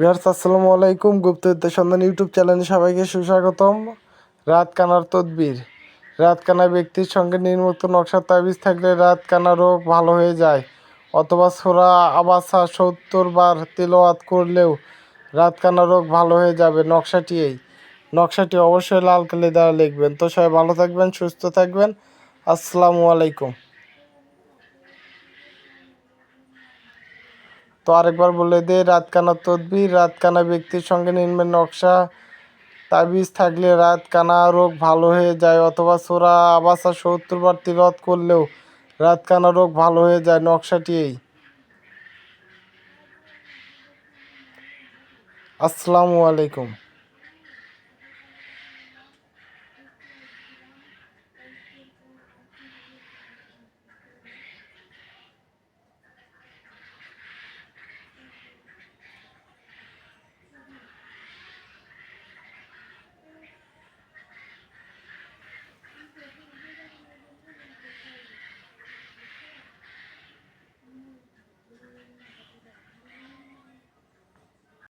বিহার আসসালামু আলাইকুম। গুপ্তবিদ্যা সন্ধান ইউটিউব চ্যানেলে সবাইকে সুস্বাগতম। রাত কানার তদবির। রাত কানা ব্যক্তির সঙ্গে নির্মুক্ত নকশা তাবিজ থাকলে রাত কানা রোগ ভালো হয়ে যায়। অথবা সোরা আবাসা সত্তর বার তেলোয়াত করলেও রাত কানা রোগ ভালো হয়ে যাবে নকশাটি এই নকশাটি অবশ্যই লাল কালি দ্বারা লিখবেন। তো সবাই ভালো থাকবেন, সুস্থ থাকবেন। আসসালামু আলাইকুম। তো আরেকবার বলে দে, রাতকানা তদবির, রাতকানা ব্যক্তির সঙ্গে নির্মের নকশা। তাবিজ থাকলে রাত কানা রোগ ভালো হয়ে যায়, অথবা সোরা আবাসা সত্তর বার তিরত করলেও রাত কানা রোগ ভালো হয়ে যায়, নকশাটি এই। আসসালামু আলাইকুম।